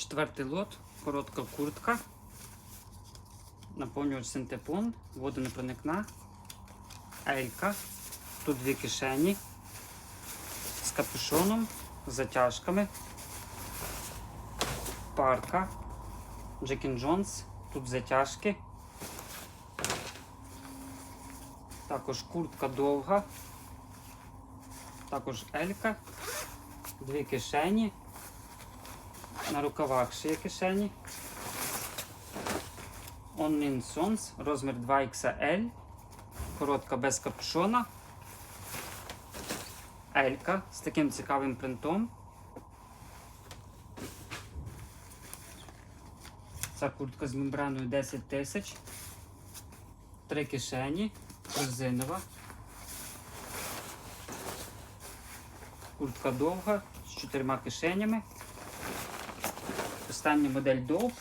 Четвертий лот, коротка куртка. Наповнювач синтепон, водонепроникна, елька. Тут дві кишені з капюшоном, з затяжками. Парка. Джекін Джонс. Тут затяжки. Також куртка довга. Також елька. Дві кишені. На рукавах ще є кишені. Онлін Sons, розмір 2XL. Коротка без капюшона. Елька з таким цікавим принтом. Ця куртка з мембраною 10 тисяч. Три кишені. Резинова. Куртка довга з чотирма кишенями. Остання модель Dope